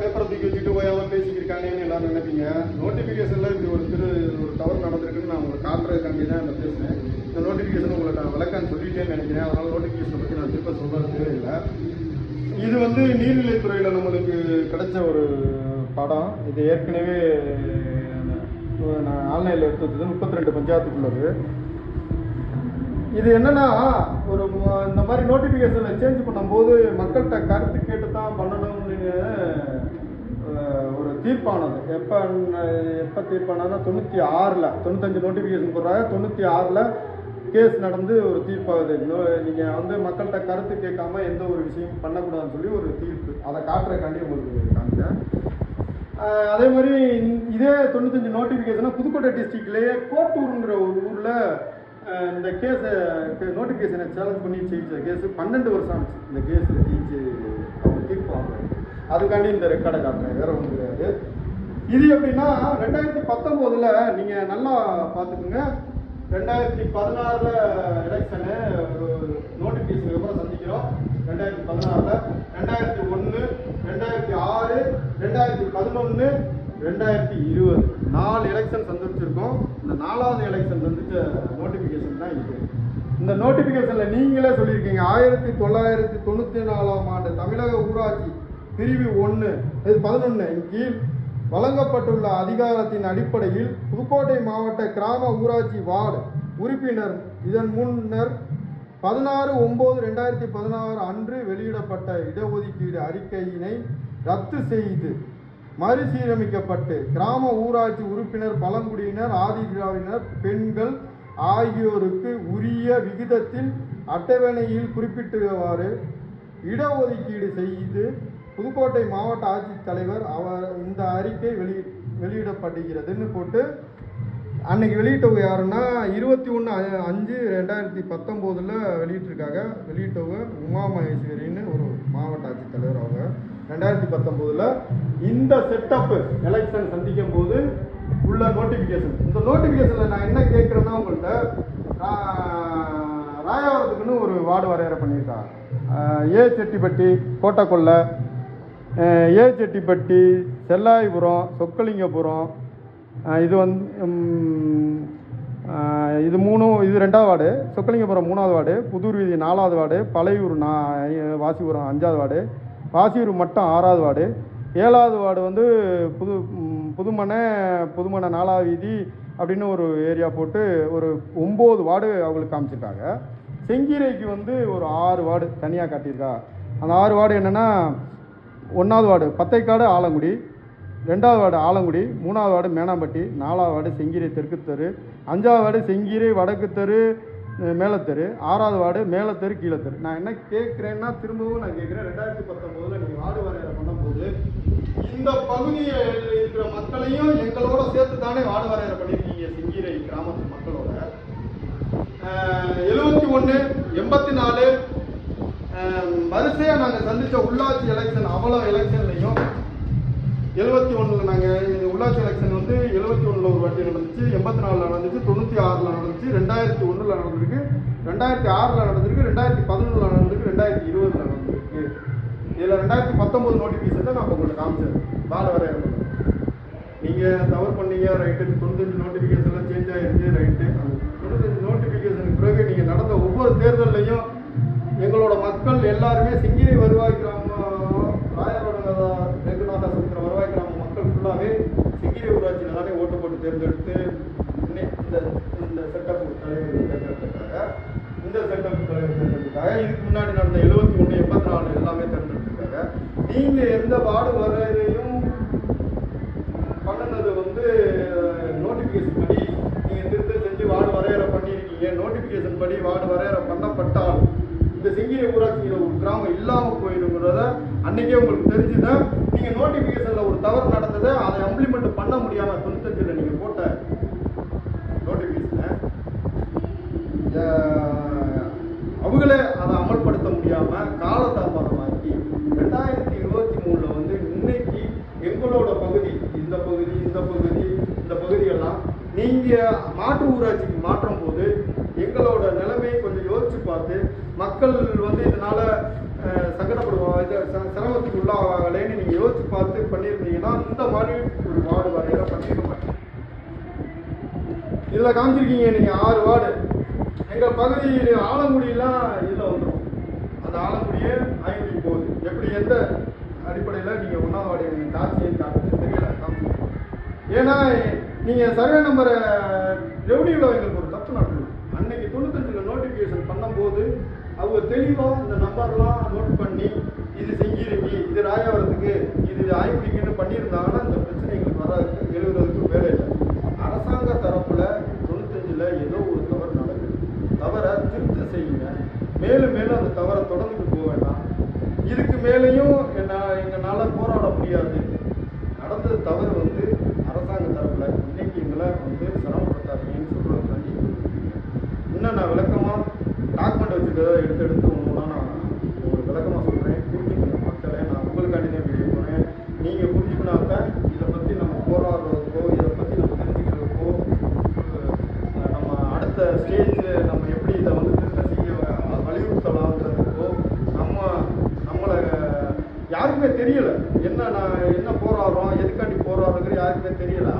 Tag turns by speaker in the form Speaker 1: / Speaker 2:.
Speaker 1: பேப்பரை தூக்கி வச்சுட்டு ஓயாம பேசிக்கிருக்காங்கன்னு எல்லாரும் நினைப்பீங்க. நோட்டிஃபிகேஷனில் இப்படி ஒரு திரு ஒரு தவறு நடந்திருக்குன்னு நான் உங்களுக்கு காட்டுறதுக்காண்டி தான் நான் பேசுகிறேன் இந்த நோட்டிஃபிகேஷன் உங்களுக்கு நான் விளக்கம் சொல்லிட்டேன்னு நினைக்கிறேன். அதனால் நோட்டிஃபிகேஷனை பற்றி நான் திருப்ப சொல்கிறது தேவையில்லை இது வந்து நீர்நிலைத்துறையில் நம்மளுக்கு கிடைச்ச ஒரு படம். இது ஏற்கனவே நான் ஆன்லைனில் எடுத்து வச்சது முப்பத்தி ரெண்டு பஞ்சாயத்துக்குள்ளது. இது என்னன்னா ஒரு இந்த மாதிரி நோட்டிஃபிகேஷனை சேஞ்ச் பண்ணும்போது மக்கள்கிட்ட கருத்து கேட்டு தான் பண்ணணும்னு ஒரு தீர்ப்பானது. எப்போ எப்போ தீர்ப்பானதுனா தொண்ணூற்றி ஆறில் தொண்ணூத்தஞ்சு நோட்டிஃபிகேஷன் போடுறாங்க. தொண்ணூற்றி ஆறில் கேஸ் நடந்து ஒரு தீர்ப்பாகுது. நீங்கள் வந்து மக்கள்கிட்ட கருத்து கேட்காம எந்த ஒரு விஷயம் பண்ணக்கூடாதுன்னு சொல்லி ஒரு தீர்ப்பு. அதை காட்டுறதுக்காண்டி உங்களுக்கு காமிச்சேன். அதே மாதிரி இதே தொண்ணூத்தஞ்சு நோட்டிஃபிகேஷனாக புதுக்கோட்டை டிஸ்ட்ரிக்ட்லேயே கோட்டூருங்கிற ஒரு ஊரில் இந்த கேஸை நோட்டிஃபிகேஷனை சேலஞ்ச் பண்ணி ஜெயிச்ச கேஸு பன்னெண்டு வருஷம் ஆச்சு. இந்த கேஸில் ஜெயிச்சு அவங்க அதுக்காண்டி இந்த ரெக்கார்டை காட்டுறேன். வேற ஒன்றும் கிடையாது. இது எப்படின்னா ரெண்டாயிரத்தி பத்தொம்போதில் நீங்கள் நல்லா பார்த்துக்குங்க. ரெண்டாயிரத்தி பதினாறில் எலெக்ஷனு ஒரு நோட்டிஃபிகேஷன் விவரம் சந்திக்கிறோம். ரெண்டாயிரத்தி பதினாறில். ரெண்டாயிரத்தி ஒன்று ரெண்டாயிரத்தி ஆறு ரெண்டாயிரத்தி பதினொன்று ரெண்டாயிரத்தி இருபது. நாலு எலெக்ஷன் சந்திச்சிருக்கோம். இந்த நாலாவது எலெக்ஷன் சந்திச்ச நோட்டிஃபிகேஷன் தான் இது. இந்த நோட்டிஃபிகேஷனில் நீங்களே சொல்லியிருக்கீங்க. ஆயிரத்தி தொள்ளாயிரத்தி தொண்ணூற்றி நாலாம் ஆண்டு தமிழக ஊராட்சி பிரிவு ஒன்று இது பதினொன்று கீழ் வழங்கப்பட்டுள்ள அதிகாரத்தின் அடிப்படையில் புதுக்கோட்டை மாவட்ட கிராம ஊராட்சி வார்டு உறுப்பினர் இதன் முன்னர் பதினாறு ஒம்பது ரெண்டாயிரத்தி பதினாறு அன்று வெளியிடப்பட்ட இடஒதுக்கீடு அறிக்கையினை ரத்து செய்து மறுசீரமைக்கப்பட்டு கிராம ஊராட்சி உறுப்பினர் பழங்குடியினர் ஆதிதிராவினர் பெண்கள் ஆகியோருக்கு உரிய விகிதத்தில் அட்டவணையில் குறிப்பிட்டவாறு இடஒதுக்கீடு செய்து புதுக்கோட்டை மாவட்ட ஆட்சித்தலைவர் அவர் இந்த அறிக்கை வெளி வெளியிடப்படுகிறதுன்னு போட்டு அன்னைக்கு வெளியிட்டவங்க யாருன்னா இருபத்தி ஒன்று அஞ்சு ரெண்டாயிரத்தி பத்தொம்போதில் வெளியிட்டிருக்காங்க. வெளியிட்டவங்க உமா மகேஸ்வரின்னு ஒரு மாவட்ட ஆட்சித்தலைவர் அவங்க. ரெண்டாயிரத்தி பத்தொம்போதில் இந்த செட்டப்பு எலெக்ஷன் சந்திக்கும் போது உள்ள நோட்டிஃபிகேஷன் இந்த நோட்டிஃபிகேஷனில் நான் என்ன கேட்குறேன்னா உங்கள்கிட்ட ராயவரத்துக்குன்னு ஒரு வார்டு வரையறை பண்ணியிருக்காங்க. ஏ செட்டிப்பட்டி கோட்டக்கொள்ளை ஏச்செட்டிப்பட்டி ஏ செட்டிப்பட்டி செல்லாயிபுரம் சொக்கலிங்கபுரம் இது வந்து இது மூணும் இது ரெண்டாவது வார்டு சொக்கலிங்கபுரம் மூணாவது வார்டு புதூர் வீதி நாலாவது வார்டு பழையூர் நா வாசிபுரம் அஞ்சாவது வார்டு வாசியூர் மட்டும் ஆறாவது வார்டு ஏழாவது வார்டு வந்து புது புதுமனை புதுமனை நாலாவது வீதி அப்படின்னு ஒரு ஏரியா போட்டு ஒரு ஒம்பது வார்டு அவங்களுக்கு காமிச்சிருக்காங்க. செங்கீரைக்கு வந்து ஒரு ஆறு வார்டு தனியாக காட்டியிருக்கா. அந்த ஆறு வார்டு என்னென்னா ஒன்றாவது வார்டு பத்தைக்காடு ஆலங்குடி. ரெண்டாவது வார்டு ஆலங்குடி. மூணாவது வார்டு மேனாம்பட்டி. நாலாவது வார்டு செங்கீரை தெற்கு தெரு. அஞ்சாவது வார்டு செங்கீரை வடக்கு தெரு மேலத்தெரு ஆறாவது வார்டு மேலத்தெரு கீழத்தெரு நான் என்ன கேட்குறேன்னா திரும்பவும் நான் கேட்குறேன். ரெண்டாயிரத்தி பத்தொம்போதில் நீங்கள் வார்டு வரையறை பண்ணும்போது இந்த பகுதியில் இருக்கிற மக்களையும் எங்களோட சேர்த்து தானே வார்டு வரையறை பண்ணியிருக்கீங்க செங்கீரை கிராமத்து மக்களோட. எழுபத்தி ஒன்று எண்பத்தி நாலு வரிசையாக நாங்கள் சந்தித்த உள்ளாட்சி எலெக்ஷன் அவ்வளோ எலெக்ஷன்லையும் எழுபத்தி ஒன்றில் நாங்கள் உள்ளாட்சி எலெக்ஷன் வந்து எழுபத்தி ஒன்றில் ஒரு வாட்டி நடந்துச்சு எண்பத்தி நாலில் நடந்துச்சு தொண்ணூற்றி ஆறில் நடந்துச்சு ரெண்டாயிரத்தி ஒன்றில் நடந்திருக்கு ரெண்டாயிரத்தி ஆறில் நடந்திருக்கு ரெண்டாயிரத்தி பதினொன்றில் நடந்திருக்கு ரெண்டாயிரத்தி இருபதில் நடந்திருக்கு. இதில் ரெண்டாயிரத்தி பத்தொம்போது நோட்டிஃபிகேஷன் நான் உங்களுக்கு காமிச்சேன். வார்டு வரைய நீங்கள் தவறு பண்ணீங்க ரைட்டு தொண்ணூத்தஞ்சு நோட்டிஃபிகேஷன்லாம் சேஞ்ச் ஆயிருச்சு ரைட்டு தொண்ணூத்தஞ்சு நோட்டிஃபிகேஷனுக்கு பிறகு நீங்கள் நடந்த ஒவ்வொரு தேர்தல்லையும் எங்களோட மக்கள் எல்லாருமே சிங்கிரி வருவாய் கிராமம் ராயரோட ரெகுநாதா சமுத்திர வருவாய் கிராம மக்கள் ஃபுல்லாகவே சிங்கிரி ஊராட்சியில் தானே ஓட்டு போட்டு தேர்ந்தெடுத்து இந்த இந்த செட்டப் தலைவர் தேர்ந்தெடுத்திருக்காங்க. இந்த செட்டப் தலைவர் தேர்ந்தெடுத்திருக்காங்க. இதுக்கு முன்னாடி நடந்த எழுபத்தி ஒன்று எண்பத்தி நாலு எல்லாமே தேர்ந்தெடுத்திருக்காங்க. நீங்கள் எந்த வார்டு வரையறையும் பண்ணுனது வந்து நோட்டிஃபிகேஷன் படி நீங்கள் திருத்தம் செஞ்சு வார்டு வரையறை பண்ணியிருக்கீங்க. நோட்டிஃபிகேஷன் படி வார்டு வரையறை பண்ணப்பட்டால் இந்த செங்கிரி ஊராட்சியில் ஒரு கிராமம் இல்லாமல் போயிடுங்கிறத அன்னைக்கே உங்களுக்கு தெரிஞ்சுதான் நீங்கள் நோட்டிஃபிகேஷனில் ஒரு தவறு நடந்ததை அதை இம்ப்ளிமெண்ட் பண்ண முடியாமல் தொண்ணூத்தஞ்சில் நீங்கள் போட்ட நோட்டிஃபிகேஷனை அவங்களே அதை அமல்படுத்த முடியாம காலதாமதமாக்கி ரெண்டாயிரத்தி இருபத்தி மூணில் வந்து இன்னைக்கு எங்களோட பகுதி இந்த பகுதி இந்த பகுதி இந்த பகுதியெல்லாம் நீங்கள் மாற்று ஊராட்சிக்கு மாற்றும் போது எங்களோட நிலைமையை கொஞ்சம் யோசிச்சு பார்த்து மக்கள் வந்து இதனால சங்கடப்படுவாங்க இது ச- சிரமத்துக்கு உள்ளாவாங்களேன்னு நீங்க யோசிச்சு பார்த்து பண்ணியிருந்தீங்கன்னா இந்த மாதிரி ஒரு வார்டு வரையில பண்ணிருக்க மாட்டேன் இதில் காமிச்சிருக்கீங்க நீங்கள் ஆறு வார்டு. எங்கள் பகுதியில் ஆலங்குடியெல்லாம் இதில் வந்துடும் அந்த ஆலங்குடியே ஐங்குடி போகுது எப்படி எந்த அடிப்படையில் நீங்கள் ஒன்றாவது வார்டு எனக்கு காட்சியை காட்டுறது தெரியல காமிச்சிருக்கீங்க. ஏன்னா நீங்கள் சர்வே நம்பரை ரெவன்யூவில் எங்களுக்கு ஒரு தப்பு நடக்குது அன்னைக்கு தொண்ணூத்தஞ்சில் நோட்டிஃபிகேஷன் பண்ணும்போது அவங்க தெளிவாக இந்த நம்பர்லாம் நோட் பண்ணி இது செஞ்சிருக்கி இது ராயவரத்துக்கு இது ஆய்வுக்குன்னு பண்ணியிருந்தாங்கன்னா இந்த பிரச்சனை எங்களுக்கு வராது. எழுதுறதுக்கு வேலை இல்லை. அரசாங்க தரப்பில் தொண்ணூத்தஞ்சில் ஏதோ ஒரு தவறு நடக்குது. தவறை திருத்த செய்யுங்க. மேலும் மேலும் அந்த தவறை தொடர்ந்துட்டு போக வேண்டாம். இதுக்கு மேலேயும் என்ன எங்களால் போராட முடியாது. நடந்தது தவறு வந்து அரசாங்க தரப்பில் இன்னைக்கு எங்களை வந்து யாருக்குமே தெரியல. என்ன நான் என்ன போராடுறோம் எதுக்காண்டி போராடுறோங்கிற யாருக்குமே தெரியல.